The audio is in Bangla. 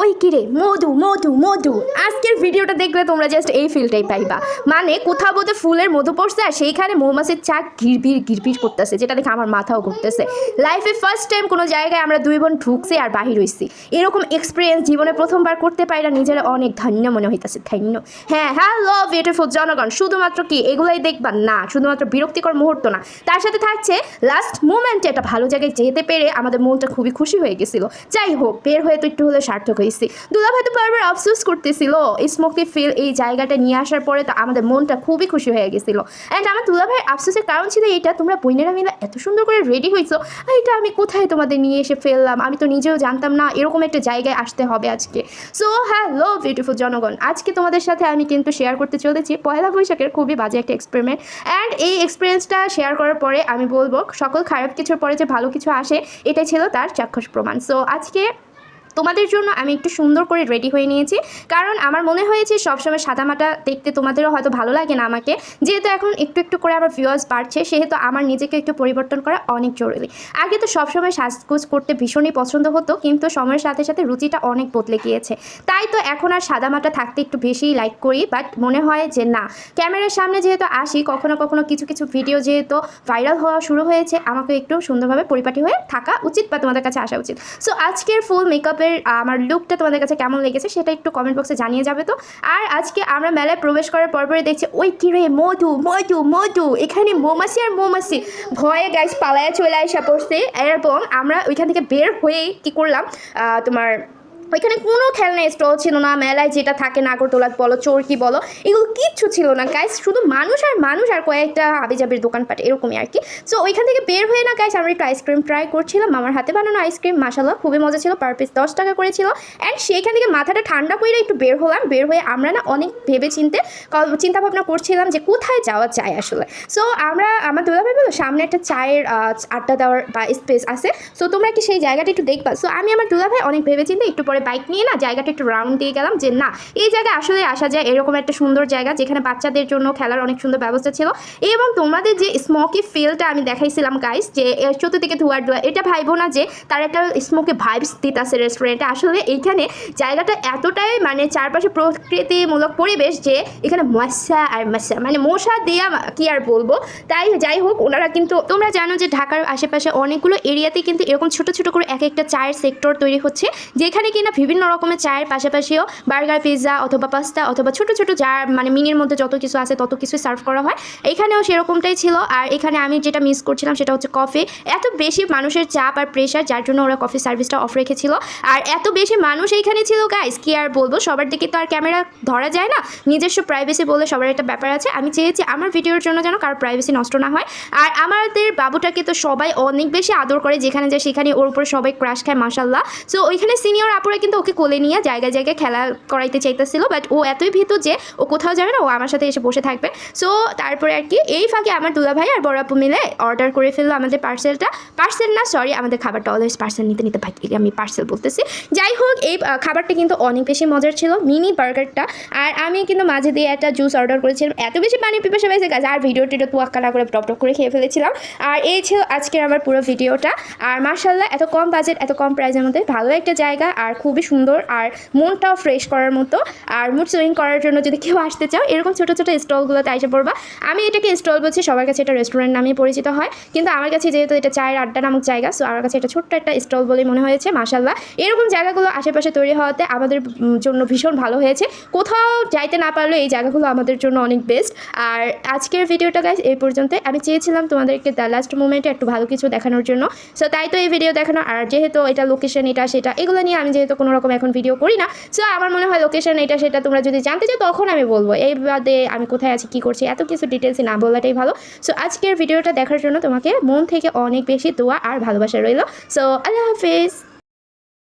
ওই কিরে মধু মধু মধু। আজকের ভিডিওটা দেখলে তোমরা জাস্ট এই ফিলটাই পাইবা। মানে কোথাও বোধহয় ফুলের মধু পড়ছে আর সেইখানে মৌমাছির চাক ঘিরবির ঘিরবির করতেছে, যেটা দেখে আমার মাথাও ঘুরতেছে। লাইফে ফার্স্ট টাইম কোনো জায়গায় আমরা দুই বোন ঢুকছি আর বাহির হইছি। এরকম এক্সপিরিয়েন্স জীবনে প্রথমবার করতে না নিজেরা অনেক ধন্য মনে হইতাছে, ধন্য। হ্যাঁ হ্যাঁ হ্যালো বিউটিফুল জনগণ। শুধুমাত্র কি এগুলাই দেখবা? না, শুধুমাত্র বিরক্তিকর মুহূর্ত না। তার সাথে থাকছে লাস্ট মোমেন্টে একটা ভালো জায়গায় যেতে পেরে আমাদের মনটা খুবই খুশি হয়ে গেছিল। যাই হোক, বের হয়ে তো একটু হলে সার্থক হয়েছি দুলাভাই তো বারবার আফসোস করতেছিল স্মোকি ফিল এই জায়গাটা নিয়ে আসার পরে তো আমাদের মনটা খুবই খুশি হয়ে গেছিল। অ্যান্ড আমার দুলা দুলাভাইয়ের আফসোসের কারণ ছিল এটা, তোমরা বইনেরা মিলে এত সুন্দর করে রেডি হয়েছো এটা আমি কোথায় তোমাদের নিয়ে এসে ফেললাম? আমি তো নিজেও জানতাম না, এরকম একটা জায়গায় আসতে হবে আজকে। সো হ্যালো বিউটিফুল জনগণ। আজকে তোমাদের সাথে আমি কিন্তু শেয়ার করতে চলেছি পয়লা বৈশাখের খুবই বাজে একটা এক্সপেরিমেন্ট অ্যান্ড এই এক্সপিরিয়েন্সটা শেয়ার করার পরে আমি বলব, সকল খারাপ কিছুর পরে যে ভালো কিছু আসে, এটাই ছিল তার চাক্ষুষ প্রমাণ। সো আজকে তোমাদের জন্য আমি একটু সুন্দর করে রেডি হয়ে নিয়েছি। কারণ আমার মনে হয়েছে সবসময় সাদামাটা দেখতে তোমাদেরও হয়তো ভালো লাগে না আমাকে। যেহেতু এখন একটু একটু করে আমার ভিউয়ার্স বাড়ছে, সেহেতু আমার নিজেকে একটু পরিবর্তন করা অনেক জরুরি। আগে তো সবসময় সাজগোজ করতে ভীষণই পছন্দ হতো, কিন্তু সময়ের সাথে সাথে রুচিটা অনেক বদলে গিয়েছে। তাই তো এখন আর সাদামাটা থাকতে একটু বেশিই লাইক করি বাট মনে হয় যে না। ক্যামেরার সামনে যেহেতু আসি, কখনো কখনো কিছু কিছু ভিডিও যেহেতু ভাইরাল হওয়া শুরু হয়েছে, আমাকে একটু সুন্দরভাবে পরিপাটি হয়ে থাকা উচিত বা তোমাদের কাছে আসা উচিত। সো আজকের ফুল মেকআপের আমার লুকটা তোমাদের কাছে কেমন লেগেছে সেটা একটু কমেন্ট বক্সে জানিয়ে যাবে তো। আর আজকে আমরা মেলায় প্রবেশ করার পরপরে দেখছি, ওই কি রে, মধু মধু মধু, এখানে মৌমাছি আর মৌমাছি। ভয়ে গাছ পালায় চলে আসা পড়ছে। এরপর আমরা ওইখান থেকে বের হয়ে কি করলাম তোমার ওইখানে কোনো খেলনা স্টল ছিল না, মেলায় যেটা থাকে নাগরদোলা বলো, চরকি বলো, এগুলো কিচ্ছু ছিল না। গাইস শুধু মানুষ আর মানুষ আর কয়েকটা হাবিজাবির দোকানপাট, এরকমই আর কি। সো ওইখান থেকে বের হয়ে না গাইস আমরা একটু আইসক্রিম ট্রাই করছিলাম। আমার হাতে বানানো আইসক্রিম মাসাল্লাহ খুবই মজা ছিল। পার পিস দশ টাকা করেছিল। অ্যান্ড সেইখান থেকে মাথাটা ঠান্ডা করে একটু বের হলাম। বের হয়ে আমরা না অনেক ভেবে চিনতে চিন্তা ভাবনা করছিলাম যে কোথায় যাওয়া যায় আসলে। সো আমরা, আমার দুলাভাই বলো সামনে একটা চায়ের আড্ডা দেওয়ার বা স্পেস আছে। সো তোমরা কি সেই জায়গাটা একটু দেখবা? সো আমি আমার দুলাভাই অনেক ভেবে চিন্তে একটু পরে বাইক নিয়ে না জায়গাটা একটু রাউন্ড দিয়ে গেলাম যে না, এই জায়গায় আসলে আসা যায়, এরকম একটা সুন্দর জায়গা যেখানে বাচ্চাদের জন্য খেলার অনেক সুন্দর ব্যবস্থা ছিল। এবং তোমাদের যে স্মোকি ফিলটা আমি দেখাইছিলাম গাইস যে চতুর্দিকে ধোয়ার ধোয়া, এটা ভাইবো না যে তার একটা স্মোকি ভাইবস দিতেছে রেস্টুরেন্টে আসলে এইখানে জায়গাটা এতটাই মানে চারপাশে প্রকৃতিমূলক পরিবেশ যে এখানে মশা আর মশা মানে মশা দেয়া কি আর বলব? তাই যাই হোক, ওনারা কিন্তু, তোমরা জানো যে ঢাকার আশেপাশে অনেকগুলো এরিয়াতে কিন্তু এরকম ছোট ছোট করে এক একটা চায়ের সেক্টর তৈরি হচ্ছে, যেখানে কিনা বিভিন্ন রকমের চায়ের পাশাপাশিও বার্গার, পিৎজা অথবা পাস্তা অথবা ছোট ছোট যা মানে মিনির মধ্যে যত কিছু আছে তত কিছু সার্ভ করা হয়। এখানেও সেরকমটাই ছিল। আর এখানে আমি যেটা মিস করছিলাম সেটা হচ্ছে কফি এত বেশি মানুষের চাপ আর প্রেশার যার জন্য ওরা কফি সার্ভিসটা অফ রেখেছিল। আর এত বেশি মানুষ এইখানে ছিল গাইস কি আর বলব? সবার দিকে তো আর ক্যামেরা ধরা যায় না। নিজস্ব প্রাইভেসি বলে সবার একটা ব্যাপার আছে। আমি চেয়েছি আমার ভিডিওর জন্য যেন কারোর প্রাইভেসি নষ্ট না হয়। আর আমাদের বাবুটাকে তো সবাই অনেক বেশি আদর করে। যেখানে যায় সেখানে ওর উপরে সবাই ক্রাশ খায় মাসাল্লাহ সো ওইখানে সিনিয়র আপুরা কিন্তু ওকে কোলে নিয়ে জায়গায় জায়গায় খেলা করাইতে চাইতেছিল বাট ও এতই ভীতু যে ও কোথাও যাবে না, ও আমার সাথে এসে বসে থাকবে। সো তারপরে আর কি, এই ফাঁকে আমার দুলা ভাই আর বড় আপু মিলে অর্ডার করে ফেলল আমাদের পার্সেলটা পার্সেল না সরি আমাদের খাবারটা অলওয়েজ পার্সেল নিতে নিতে ভাই আমি পার্সেল বলতেছি। যাই হোক, এই খাবারটা কিন্তু অনেক বেশি মজার ছিল মিনি বার্গারটা আর আমি কিন্তু মাঝে দিয়ে একটা জুস অর্ডার করেছিলাম। এত বেশি পানি পিপাসা পেয়েছে গাছ আর ভিডিও টিডিও তুয়াক্কা না করে টপ টপ করে খেয়ে ফেলেছিলাম। আর এই ছিল আজকের আমার পুরো ভিডিওটা আর মার্শাল্লাহ এত কম বাজেট এত কম প্রাইসের মধ্যে ভালো একটা জায়গা। আর খুবই সুন্দর আর মনটাও ফ্রেশ করার মতো। আর মুড সুইং করার জন্য যদি কেউ আসতে চাও, এরকম ছোটো ছোটো স্টলগুলোতে এসে পড়বা। আমি এটাকে স্টল বলছি, সবার কাছে এটা রেস্টুরেন্ট নামেই পরিচিত হয়। কিন্তু আমার কাছে যেহেতু এটা চায়ের আড্ডা নামক জায়গা সো আমার কাছে এটা ছোট্ট একটা স্টল বলেই মনে হয়েছে মাসাল্লাহ এরকম জায়গাগুলো আশেপাশে তৈরি হওয়াতে আমাদের জন্য ভীষণ ভালো হয়েছে। কোথাও যাইতে না পারলেও এই জায়গাগুলো আমাদের জন্য অনেক বেস্ট আর আজকের ভিডিওটা গাইজ এই পর্যন্ত। আমি চেয়েছিলাম তোমাদেরকে দ্য লাস্ট মোমেন্টে একটু ভালো কিছু দেখানোর জন্য। সো তাই তো এই ভিডিও দেখানো, আর যেহেতু এটা লোকেশন এটা, সেটা, এগুলো নিয়ে আমি যেহেতু কোনো রকম এখন ভিডিও করি না। সো আমার মনে হয় লোকেশন এটা সেটা তোমরা যদি জানতে চাও, তখন আমি বলব। এই বাদে আমি কোথায় আছি, কী করছি, এত কিছু ডিটেলসে না বলাটাই ভালো। সো আজকের ভিডিওটা দেখার জন্য তোমাকে মন থেকে অনেক বেশি দোয়া আর ভালোবাসা রইল। সো আল্লাহ হাফিজ।